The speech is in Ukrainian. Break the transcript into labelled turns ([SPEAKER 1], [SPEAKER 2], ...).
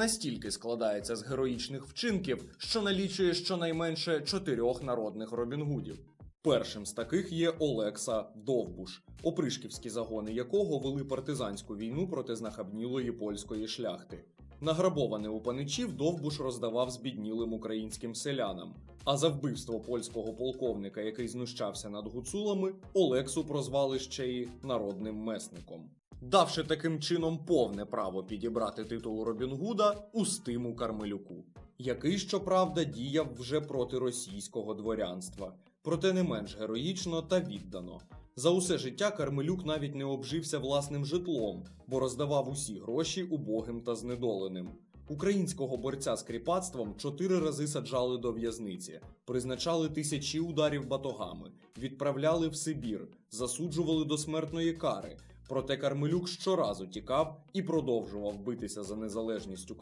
[SPEAKER 1] настільки складається з героїчних вчинків, що налічує щонайменше чотирьох народних Робінгудів. Першим з таких є Олекса Довбуш, опришківські загони якого вели партизанську війну проти знахабнілої польської шляхти. Награбоване у паничів Довбуш роздавав збіднілим українським селянам. А за вбивство польського полковника, який знущався над гуцулами, Олексу прозвали ще й народним месником, давши таким чином повне право підібрати титул Робінгуда Устиму Кармелюку, який, щоправда, діяв вже проти російського дворянства, проте не менш героїчно та віддано. За усе життя Кармелюк навіть не обжився власним житлом, бо роздавав усі гроші убогим та знедоленим. Українського борця з кріпацтвом чотири рази саджали до в'язниці, призначали тисячі ударів батогами, відправляли в Сибір, засуджували до смертної кари. Проте Кармелюк щоразу тікав і продовжував битися за незалежність